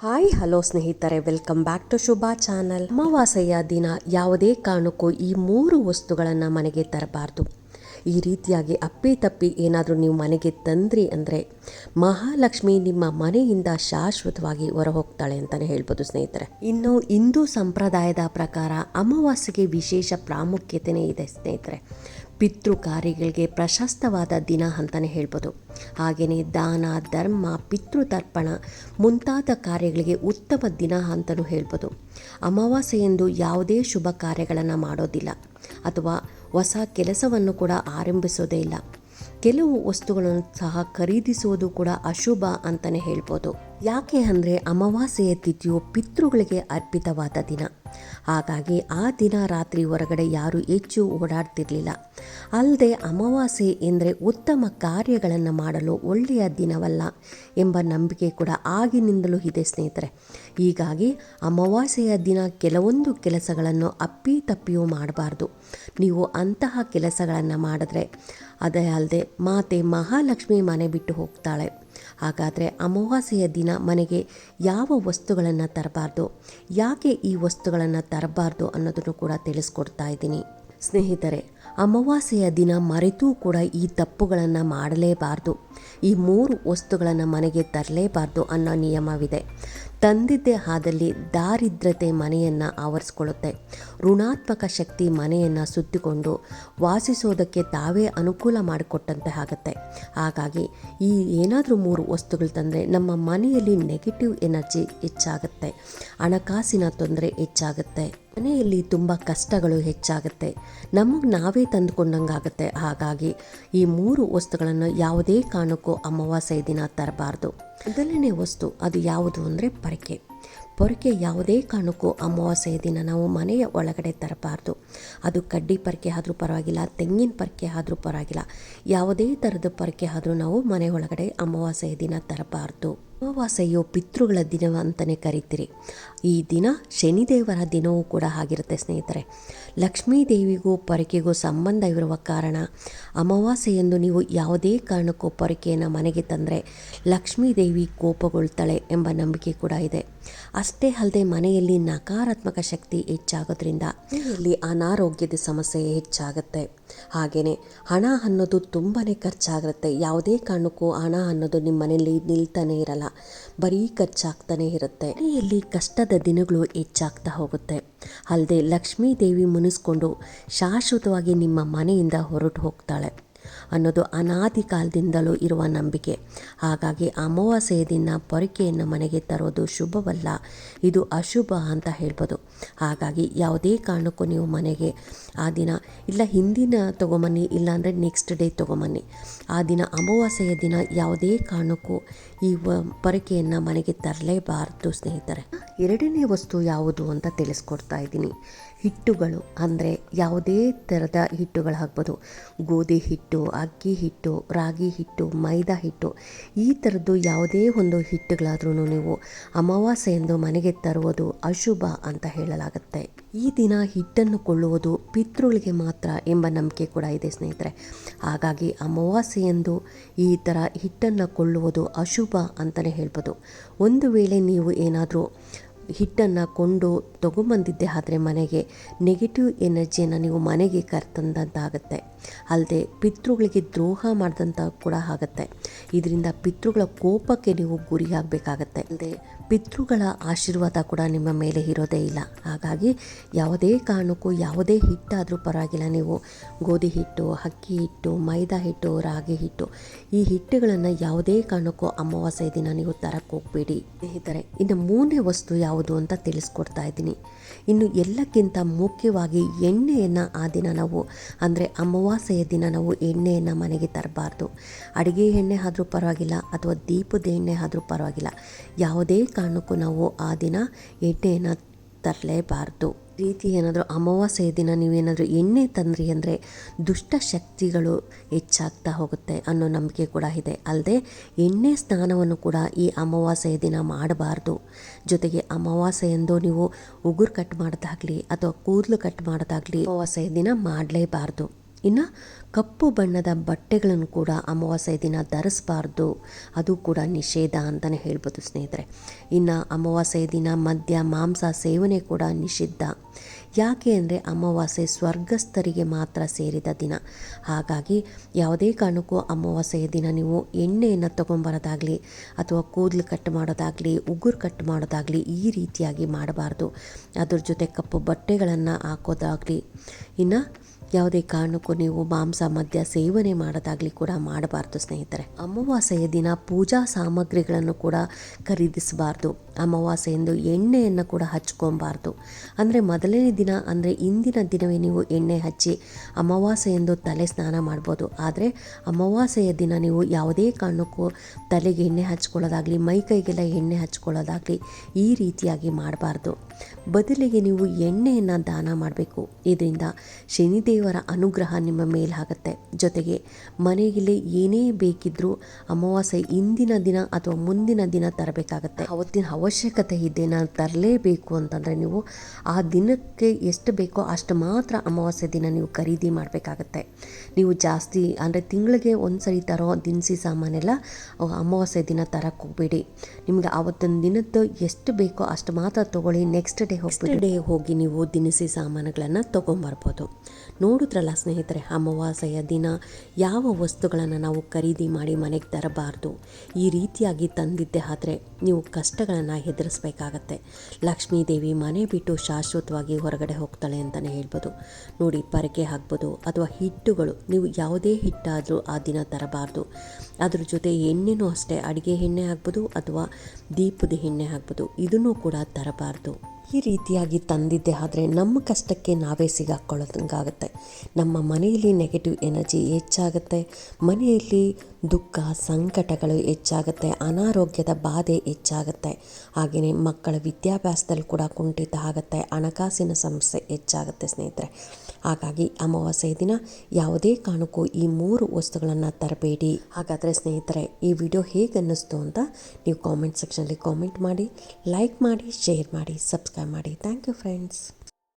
Hi, hello ಸ್ನೇಹಿತರೆ, welcome back to Shubha channel. ಅಮಾವಾಸ್ಯೆಯ ದಿನ ಯಾವುದೇ ಕಾರಣಕ್ಕೂ ಈ ಮೂರು ವಸ್ತುಗಳನ್ನು ಮನೆಗೆ ತರಬಾರ್ದು. ಈ ರೀತಿಯಾಗಿ ಅಪ್ಪಿ ತಪ್ಪಿ ಏನಾದರೂ ನೀವು ಮನೆಗೆ ತಂದ್ರಿ ಅಂದರೆ ಮಹಾಲಕ್ಷ್ಮಿ ನಿಮ್ಮ ಮನೆಯಿಂದ ಶಾಶ್ವತವಾಗಿ ಹೊರ ಹೋಗ್ತಾಳೆ ಅಂತಲೇ ಹೇಳ್ಬೋದು ಸ್ನೇಹಿತರೆ. ಇನ್ನು ಹಿಂದೂ ಸಂಪ್ರದಾಯದ ಪ್ರಕಾರ ಅಮಾವಾಸ್ಯೆಗೆ ವಿಶೇಷ ಪ್ರಾಮುಖ್ಯತೆಯೇ ಇದೆ ಸ್ನೇಹಿತರೆ. ಪಿತೃ ಕಾರ್ಯಗಳಿಗೆ ಪ್ರಶಸ್ತವಾದ ದಿನ ಅಂತಲೇ ಹೇಳ್ಬೋದು. ಹಾಗೆಯೇ ದಾನ, ಧರ್ಮ, ಪಿತೃತರ್ಪಣ ಮುಂತಾದ ಕಾರ್ಯಗಳಿಗೆ ಉತ್ತಮ ದಿನ ಅಂತಲೂ ಹೇಳ್ಬೋದು. ಅಮಾವಾಸ್ಯೆಯೆಂದು ಯಾವುದೇ ಶುಭ ಕಾರ್ಯಗಳನ್ನು ಮಾಡೋದಿಲ್ಲ. ಅಥವಾ ಹೊಸ ಕೆಲಸವನ್ನು ಕೂಡ ಆರಂಭಿಸೋದೇ ಇಲ್ಲ. ಕೆಲವು ವಸ್ತುಗಳನ್ನು ಸಹ ಖರೀದಿಸುವುದು ಕೂಡ ಅಶುಭ ಅಂತಲೇ ಹೇಳ್ಬೋದು. ಯಾಕೆ ಅಂದರೆ ಅಮಾವಾಸ್ಯೆಯ ತಿಥಿಯು ಪಿತೃಗಳಿಗೆ ಅರ್ಪಿತವಾದ ದಿನ. ಹಾಗಾಗಿ ಆ ದಿನ ರಾತ್ರಿ ಹೊರಗಡೆ ಯಾರು ಹೆಚ್ಚು ಓಡಾಡ್ತಿರಲಿಲ್ಲ. ಅಲ್ಲದೆ ಅಮಾವಾಸ್ಯೆ ಎಂದರೆ ಉತ್ತಮ ಕಾರ್ಯಗಳನ್ನು ಮಾಡಲು ಒಳ್ಳೆಯ ದಿನವಲ್ಲ ಎಂಬ ನಂಬಿಕೆ ಕೂಡ ಆಗಿನಿಂದಲೂ ಇದೆ ಸ್ನೇಹಿತರೆ. ಹೀಗಾಗಿ ಅಮಾವಾಸ್ಯೆಯ ದಿನ ಕೆಲವೊಂದು ಕೆಲಸಗಳನ್ನು ಅಪ್ಪಿ ತಪ್ಪಿಯೂ ಮಾಡಬಾರ್ದು. ನೀವು ಅಂತಹ ಕೆಲಸಗಳನ್ನು ಮಾಡಿದ್ರೆ, ಅದೇ ಅಲ್ಲದೆ ಮಾತೆ ಮಹಾಲಕ್ಷ್ಮಿ ಮನೆ ಬಿಟ್ಟು ಹೋಗ್ತಾಳೆ. ಹಾಗಾದರೆ ಅಮಾವಾಸ್ಯೆಯ ದಿನ ಮನೆಗೆ ಯಾವ ವಸ್ತುಗಳನ್ನು ತರಬಾರ್ದು? ಯಾಕೆ ಈ ವಸ್ತುಗಳನ್ನು ತರಬಾರ್ದು ಅನ್ನೋದನ್ನು ಕೂಡ ತಿಳಿಸ್ಕೊಡ್ತಾ ಇದ್ದೀನಿ. ಸ್ನೇಹಿತರೆ, ಅಮಾವಾಸ್ಯೆಯ ದಿನ ಮರೆತೂ ಕೂಡ ಈ ತಪ್ಪುಗಳನ್ನು ಮಾಡಲೇಬಾರ್ದು. ಈ ಮೂರು ವಸ್ತುಗಳನ್ನು ಮನೆಗೆ ತರಲೇಬಾರ್ದು ಅನ್ನೋ ನಿಯಮವಿದೆ. ತಂದಿದ್ದೇ ಹಾದಲ್ಲಿ ದಾರಿದ್ರತೆ ಮನೆಯನ್ನು ಆವರಿಸ್ಕೊಳ್ಳುತ್ತೆ. ಋಣಾತ್ಮಕ ಶಕ್ತಿ ಮನೆಯನ್ನು ಸುತ್ತಿಕೊಂಡು ವಾಸಿಸೋದಕ್ಕೆ ತಾವೇ ಅನುಕೂಲ ಮಾಡಿಕೊಟ್ಟಂತೆ ಆಗುತ್ತೆ. ಹಾಗಾಗಿ ಈ ಏನಾದರೂ ಮೂರು ವಸ್ತುಗಳು ತಂದರೆ ನಮ್ಮ ಮನೆಯಲ್ಲಿ ನೆಗೆಟಿವ್ ಎನರ್ಜಿ ಹೆಚ್ಚಾಗುತ್ತೆ. ಹಣಕಾಸಿನ ತೊಂದರೆ ಹೆಚ್ಚಾಗುತ್ತೆ. ಮನೆಯಲ್ಲಿ ತುಂಬ ಕಷ್ಟಗಳು ಹೆಚ್ಚಾಗುತ್ತೆ. ನಮಗೆ ನಾವೇ ತಂದುಕೊಂಡಂಗಾಗುತ್ತೆ. ಹಾಗಾಗಿ ಈ ಮೂರು ವಸ್ತುಗಳನ್ನು ಯಾವುದೇ ಕಾರಣಕ್ಕೂ ಅಮಾವಾಸ್ಯೆ ದಿನ ತರಬಾರ್ದು. ಮೊದಲನೇ ವಸ್ತು ಅದು ಯಾವುದು ಅಂದರೆ ಪೊರಕೆ. ಪೊರಕೆ ಯಾವುದೇ ಕಾರಣಕ್ಕೂ ಅಮಾವಾಸ್ಯೆಯ ದಿನ ನಾವು ಮನೆಯ ಒಳಗಡೆ ತರಬಾರ್ದು. ಅದು ಕಡ್ಡಿ ಪರಕೆ ಆದರೂ ಪರವಾಗಿಲ್ಲ, ತೆಂಗಿನ ಪರಕೆ ಆದರೂ ಪರವಾಗಿಲ್ಲ. ಯಾವುದೇ ಥರದ ಪರಕೆ ಆದರೂ ನಾವು ಮನೆ ಒಳಗಡೆ ಅಮಾವಾಸ್ಯೆಯ ದಿನ ತರಬಾರ್ದು. ಅಮಾವಾಸ್ಯೆಯು ಪಿತೃಗಳ ದಿನ ಅಂತಲೇ ಕರಿತೀರಿ. ಈ ದಿನ ಶನಿದೇವರ ದಿನವೂ ಕೂಡ ಆಗಿರುತ್ತೆ ಸ್ನೇಹಿತರೆ. ಲಕ್ಷ್ಮೀ ದೇವಿಗೂ ಪೊರಕೆಗೂ ಸಂಬಂಧ ಇರುವ ಕಾರಣ ಅಮಾವಾಸ್ಯೆಯಂದು ನೀವು ಯಾವುದೇ ಕಾರಣಕ್ಕೂ ಪೊರಕೆಯನ್ನು ಮನೆಗೆ ತಂದರೆ ಲಕ್ಷ್ಮೀ ದೇವಿ ಕೋಪಗೊಳ್ತಾಳೆ ಎಂಬ ನಂಬಿಕೆ ಕೂಡ ಇದೆ. ಅಷ್ಟೇ ಅಲ್ಲದೆ ಮನೆಯಲ್ಲಿ ನಕಾರಾತ್ಮಕ ಶಕ್ತಿ ಹೆಚ್ಚಾಗೋದ್ರಿಂದ ಇಲ್ಲಿ ಅನಾರೋಗ್ಯದ ಸಮಸ್ಯೆ ಹೆಚ್ಚಾಗುತ್ತೆ. ಹಾಗೆಯೇ ಹಣ ಅನ್ನೋದು ತುಂಬಾ ಖರ್ಚಾಗುತ್ತೆ. ಯಾವುದೇ ಕಾರಣಕ್ಕೂ ಹಣ ಅನ್ನೋದು ನಿಮ್ಮ ಮನೆಯಲ್ಲಿ ನಿಲ್ತಾನೆ ಇರಲ್ಲ. ಬರೀ ಖರ್ಚಾಗ್ತಾನೆ ಇರುತ್ತೆ. ಮನೆಯಲ್ಲಿ ಕಷ್ಟದ ದಿನಗಳು ಹೆಚ್ಚಾಗ್ತಾ ಹೋಗುತ್ತೆ. ಅಲ್ಲದೆ ಲಕ್ಷ್ಮೀ ದೇವಿ ಮುನಿಸ್ಕೊಂಡು ಶಾಶ್ವತವಾಗಿ ನಿಮ್ಮ ಮನೆಯಿಂದ ಹೊರಟು ಹೋಗ್ತಾಳೆ. ಅನ್ನೋದು ಅನಾದಿ ಕಾಲದಿಂದಲೂ ಇರುವ ನಂಬಿಕೆ. ಹಾಗಾಗಿ ಅಮಾವಾಸ್ಯೆಯ ದಿನ ಪೊರಕೆಯನ್ನು ಮನೆಗೆ ತರೋದು ಶುಭವಲ್ಲ, ಇದು ಅಶುಭ ಅಂತ ಹೇಳ್ಬೋದು. ಹಾಗಾಗಿ ಯಾವುದೇ ಕಾರಣಕ್ಕೂ ನೀವು ಮನೆಗೆ ಆ ದಿನ ಇಲ್ಲ ಹಿಂದಿನ ತೊಗೊಂಬನ್ನಿ, ಇಲ್ಲಾಂದರೆ ನೆಕ್ಸ್ಟ್ ಡೇ ತೊಗೊಂಬನ್ನಿ. ಆ ದಿನ ಅಮಾವಾಸ್ಯೆಯ ದಿನ ಯಾವುದೇ ಕಾರಣಕ್ಕೂ ಈ ಪೊರಕೆಯನ್ನು ಮನೆಗೆ ತರಲೇಬಾರದು ಸ್ನೇಹಿತರೆ. ಎರಡನೇ ವಸ್ತು ಯಾವುದು ಅಂತ ತಿಳಿಸ್ಕೊಡ್ತಾ ಇದ್ದೀನಿ. ಹಿಟ್ಟುಗಳು, ಅಂದರೆ ಯಾವುದೇ ಥರದ ಹಿಟ್ಟುಗಳು ಹಾಕ್ಬೋದು. ಗೋಧಿ ಹಿಟ್ಟು ಅಕ್ಕಿ ಹಿಟ್ಟು, ರಾಗಿ ಹಿಟ್ಟು, ಮೈದಾ ಹಿಟ್ಟು, ಈ ಥರದ್ದು ಯಾವುದೇ ಒಂದು ಹಿಟ್ಟುಗಳಾದ್ರೂ ನೀವು ಅಮಾವಾಸ್ಯೆಯೆಂದು ಮನೆಗೆ ತರುವುದು ಅಶುಭ ಅಂತ ಹೇಳಲಾಗುತ್ತೆ. ಈ ದಿನ ಹಿಟ್ಟನ್ನು ಕೊಳ್ಳುವುದು ಪಿತೃಗಳಿಗೆ ಮಾತ್ರ ಎಂಬ ನಂಬಿಕೆ ಕೂಡ ಇದೆ ಸ್ನೇಹಿತರೆ. ಹಾಗಾಗಿ ಅಮಾವಾಸ್ಯೆಯೆಂದು ಈ ಥರ ಹಿಟ್ಟನ್ನು ಕೊಳ್ಳುವುದು ಅಶುಭ ಅಂತಲೇ ಹೇಳ್ಬೋದು. ಒಂದು ವೇಳೆ ನೀವು ಏನಾದರೂ ಹಿಟ್ಟನ್ನು ಕೊಂಡು ತೊಗೊಂಬಂದಿದ್ದೆ ಆದರೆ ಮನೆಗೆ. ನೆಗೆಟಿವ್ ಎನರ್ಜಿಯನ್ನು ನೀವು ಮನೆಗೆ ಕರ್ತಂದಂತಾಗುತ್ತೆ ಅಲ್ಲದೆ ಪಿತೃಗಳಿಗೆ ದ್ರೋಹ ಮಾಡಿದಂಥ ಕೂಡ ಆಗುತ್ತೆ. ಇದರಿಂದ ಪಿತೃಗಳ ಕೋಪಕ್ಕೆ ನೀವು ಗುರಿಯಾಗಬೇಕಾಗತ್ತೆ ಅಲ್ಲದೆ ಪಿತೃಗಳ ಆಶೀರ್ವಾದ ಕೂಡ ನಿಮ್ಮ ಮೇಲೆ ಇರೋದೇ ಇಲ್ಲ. ಹಾಗಾಗಿ ಯಾವುದೇ ಕಾರಣಕ್ಕೂ, ಯಾವುದೇ ಹಿಟ್ಟಾದರೂ ಪರವಾಗಿಲ್ಲ. ನೀವು ಗೋಧಿ ಹಿಟ್ಟು, ಅಕ್ಕಿ ಹಿಟ್ಟು, ಮೈದಾ ಹಿಟ್ಟು, ರಾಗಿ ಹಿಟ್ಟು, ಈ ಹಿಟ್ಟುಗಳನ್ನು ಯಾವುದೇ ಕಾರಣಕ್ಕೂ ಅಮಾವಾಸ್ಯೆ ದಿನ ನೀವು ತರಕ್ಕೆ ಹೋಗಬೇಡಿ. ಸ್ನೇಹಿತರೆ, ಇನ್ನು ಮೂರನೇ ವಸ್ತು ಯಾವುದು ಅಂತ ತಿಳಿಸ್ಕೊಡ್ತಾ ಇದ್ದೀನಿ. ಇನ್ನು ಎಲ್ಲಕ್ಕಿಂತ ಮುಖ್ಯವಾಗಿ ಎಣ್ಣೆಯನ್ನು ಆ ದಿನ ನಾವು, ಅಂದರೆ ಅಮಾವಾಸ್ಯೆಯ ದಿನ ನಾವು ಎಣ್ಣೆಯನ್ನು ಮನೆಗೆ ತರಬಾರ್ದು. ಅಡುಗೆ ಎಣ್ಣೆ ಆದರೂ ಪರವಾಗಿಲ್ಲ, ಅಥವಾ ದೀಪದ ಎಣ್ಣೆ ಆದರೂ ಪರವಾಗಿಲ್ಲ. ಯಾವುದೇ ಕಾರಣಕ್ಕೂ ನಾವು ಆ ದಿನ ಎಣ್ಣೆಯನ್ನು ತರಲೇಬಾರ್ದು. ರೀತಿ ಏನಾದರೂ ಅಮಾವಾಸ್ಯೆಯ ದಿನ ನೀವೇನಾದರೂ ಎಣ್ಣೆ ತಂದ್ರಿ ಅಂದರೆ ದುಷ್ಟ ಶಕ್ತಿಗಳು ಹೆಚ್ಚಾಗ್ತಾ ಹೋಗುತ್ತೆ ಅನ್ನೋ ನಂಬಿಕೆ ಕೂಡ ಇದೆ. ಅಲ್ಲದೆ ಎಣ್ಣೆ ಸ್ನಾನವನ್ನು ಕೂಡ ಈ ಅಮಾವಾಸ್ಯೆಯ ದಿನ ಮಾಡಬಾರ್ದು. ಜೊತೆಗೆ ಅಮಾವಾಸ್ಯೆಯಂದು ನೀವು ಉಗುರು ಕಟ್ ಮಾಡೋದಾಗಲಿ ಅಥವಾ ಕೂದಲು ಕಟ್ ಮಾಡೋದಾಗಲಿ ಅಮಾವಾಸ್ಯೆಯ ದಿನ ಮಾಡಲೇಬಾರ್ದು. ಇನ್ನು ಕಪ್ಪು ಬಣ್ಣದ ಬಟ್ಟೆಗಳನ್ನು ಕೂಡ ಅಮಾವಾಸ್ಯೆ ದಿನ ಧರಿಸಬಾರ್ದು. ಅದು ಕೂಡ ನಿಷೇಧ ಅಂತಲೇ ಹೇಳ್ಬೋದು ಸ್ನೇಹಿತರೆ. ಇನ್ನು ಅಮಾವಾಸ್ಯೆ ದಿನ ಮದ್ಯ, ಮಾಂಸ ಸೇವನೆ ಕೂಡ ನಿಷಿದ್ಧ. ಯಾಕೆ ಅಂದರೆ ಅಮಾವಾಸ್ಯೆ ಸ್ವರ್ಗಸ್ಥರಿಗೆ ಮಾತ್ರ ಸೇರಿದ ದಿನ. ಹಾಗಾಗಿ ಯಾವುದೇ ಕಾರಣಕ್ಕೂ ಅಮಾವಾಸ್ಯೆಯ ದಿನ ನೀವು ಎಣ್ಣೆಯನ್ನು ತೊಗೊಂಬರೋದಾಗಲಿ ಅಥವಾ ಕೂದಲು ಕಟ್ ಮಾಡೋದಾಗಲಿ, ಉಗುರು ಕಟ್ ಮಾಡೋದಾಗಲಿ ಈ ರೀತಿಯಾಗಿ ಮಾಡಬಾರ್ದು. ಅದ್ರ ಜೊತೆ ಕಪ್ಪು ಬಟ್ಟೆಗಳನ್ನು ಹಾಕೋದಾಗಲಿ. ಇನ್ನು ಯಾವುದೇ ಕಾರಣಕ್ಕೂ ನೀವು ಮಾಂಸ, ಮದ್ಯ ಸೇವನೆ ಮಾಡೋದಾಗಲಿ ಕೂಡ ಮಾಡಬಾರ್ದು ಸ್ನೇಹಿತರೆ. ಅಮಾವಾಸ್ಯೆಯ ದಿನ ಪೂಜಾ ಸಾಮಗ್ರಿಗಳನ್ನು ಕೂಡ ಖರೀದಿಸಬಾರ್ದು. ಅಮಾವಾಸ್ಯೆಯಂದು ಎಣ್ಣೆಯನ್ನು ಕೂಡ ಹಚ್ಕೊಬಾರ್ದು. ಅಂದರೆ ಮೊದಲನೇ ದಿನ ಅಂದರೆ ಇಂದಿನ ದಿನವೇ ನೀವು ಎಣ್ಣೆ ಹಚ್ಚಿ ಅಮಾವಾಸ್ಯೆಯಂದು ತಲೆ ಸ್ನಾನ ಮಾಡ್ಬೋದು. ಆದರೆ ಅಮಾವಾಸ್ಯೆಯ ದಿನ ನೀವು ಯಾವುದೇ ಕಾರಣಕ್ಕೂ ತಲೆಗೆ ಎಣ್ಣೆ ಹಚ್ಕೊಳ್ಳೋದಾಗಲಿ, ಮೈ ಕೈಗೆಲ್ಲ ಎಣ್ಣೆ ಹಚ್ಕೊಳ್ಳೋದಾಗಲಿ ಈ ರೀತಿಯಾಗಿ ಮಾಡಬಾರ್ದು. ಬದಲಿಗೆ ನೀವು ಎಣ್ಣೆಯನ್ನು ದಾನ ಮಾಡಬೇಕು. ಇದರಿಂದ ಶನಿದೇವರ ಅನುಗ್ರಹ ನಿಮ್ಮ ಮೇಲಾಗತ್ತೆ. ಜೊತೆಗೆ ಮನೆಯಲ್ಲಿ ಏನೇ ಬೇಕಿದ್ರೂ ಅಮಾವಾಸ್ಯೆ ಇಂದಿನ ದಿನ ಅಥವಾ ಮುಂದಿನ ದಿನ ತರಬೇಕಾಗತ್ತೆ. ಅವತ್ತಿನ ಅವಶ್ಯಕತೆ ಇದೆ ನಾನು ತರಲೇಬೇಕು ಅಂತಂದರೆ ನೀವು ಆ ದಿನಕ್ಕೆ ಎಷ್ಟು ಬೇಕೋ ಅಷ್ಟು ಮಾತ್ರ ಅಮಾವಾಸ್ಯೆ ದಿನ ನೀವು ಖರೀದಿ ಮಾಡಬೇಕಾಗತ್ತೆ. ನೀವು ಜಾಸ್ತಿ ಅಂದರೆ ತಿಂಗಳಿಗೆ ಒಂದು ಸರಿ ತರೋ ದಿನಸಿ ಸಾಮಾನೆಲ್ಲ ಅಮಾವಾಸ್ಯೆ ದಿನ ತರಕ್ಕೆ ಹೋಗ್ಬೇಡಿ. ನಿಮ್ಗೆ ಅವತ್ತಿನ ದಿನದ್ದು ಎಷ್ಟು ಬೇಕೋ ಅಷ್ಟು ಮಾತ್ರ ತೊಗೊಳ್ಳಿ ನೆಕ್ಸ್ಟ್ ಡೇ ಹೋಗ್ಬಿಟ್ಟು ಡೇ ಹೋಗಿ ನೀವು ದಿನಸಿ ಸಾಮಾನುಗಳನ್ನು ತೊಗೊಂಬರ್ಬೋದು. ನೋಡಿದ್ರಲ್ಲ ಸ್ನೇಹಿತರೆ, ಅಮಾವಾಸ್ಯೆಯ ದಿನ ಯಾವ ವಸ್ತುಗಳನ್ನು ನಾವು ಖರೀದಿ ಮಾಡಿ ಮನೆಗೆ ತರಬಾರ್ದು? ಈ ರೀತಿಯಾಗಿ ತಂದಿದ್ದೆ ಆದರೆ ನೀವು ಕಷ್ಟಗಳನ್ನು ಎದುರಿಸ್ಬೇಕಾಗತ್ತೆ. ಲಕ್ಷ್ಮೀ ದೇವಿ ಮನೆ ಬಿಟ್ಟು ಶಾಶ್ವತವಾಗಿ ಹೊರಗಡೆ ಹೋಗ್ತಾಳೆ ಅಂತಲೇ ಹೇಳ್ಬೋದು. ನೋಡಿ, ಪರಕೆ ಹಾಕ್ಬೋದು ಅಥವಾ ಹಿಟ್ಟುಗಳು, ನೀವು ಯಾವುದೇ ಹಿಟ್ಟಾದರೂ ಆ ದಿನ ತರಬಾರ್ದು. ಅದ್ರ ಜೊತೆ ಎಣ್ಣೆನೂ ಅಷ್ಟೇ, ಅಡುಗೆ ಎಣ್ಣೆ ಆಗ್ಬೋದು ಅಥವಾ ದೀಪದ ಎಣ್ಣೆ ಆಗ್ಬೋದು ಇದನ್ನು ಕೂಡ ತರಬಾರ್ದು. ಈ ರೀತಿಯಾಗಿ ತಂದಿದ್ದೆ, ಆದರೆ ನಮ್ಮ ಕಷ್ಟಕ್ಕೆ ನಾವೇ ಸಿಗಾಕೊಳ್ಳೋದಂಗಾಗುತ್ತೆ. ನಮ್ಮ ಮನೆಯಲ್ಲಿ ನೆಗೆಟಿವ್ ಎನರ್ಜಿ ಹೆಚ್ಚಾಗುತ್ತೆ, ಮನೆಯಲ್ಲಿ ದುಃಖ, ಸಂಕಟಗಳು ಹೆಚ್ಚಾಗುತ್ತೆ, ಅನಾರೋಗ್ಯದ ಬಾಧೆ ಹೆಚ್ಚಾಗುತ್ತೆ. ಹಾಗೆಯೇ ಮಕ್ಕಳ ವಿದ್ಯಾಭ್ಯಾಸದಲ್ಲಿ ಕೂಡ ಕುಂಠಿತ ಆಗುತ್ತೆ ಹಣಕಾಸಿನ ಸಮಸ್ಯೆ ಹೆಚ್ಚಾಗುತ್ತೆ ಸ್ನೇಹಿತರೆ. ಹಾಗಾಗಿ ಅಮಾವಾಸ್ಯೆ ದಿನ ಯಾವುದೇ ಕಾರಣಕ್ಕೂ ಈ ಮೂರು ವಸ್ತುಗಳನ್ನು ತರಬೇಡಿ. ಹಾಗಾದರೆ ಸ್ನೇಹಿತರೆ, ಈ ವಿಡಿಯೋ ಹೇಗೆ ಅನ್ನಿಸ್ತು ಅಂತ ನೀವು ಕಾಮೆಂಟ್ ಸೆಕ್ಷನಲ್ಲಿ ಕಾಮೆಂಟ್ ಮಾಡಿ ಲೈಕ್ ಮಾಡಿ ಶೇರ್ ಮಾಡಿ ಸಬ್ಸ್ಕ್ರೈಬ್ ಮಾಡಿ. Thank you friends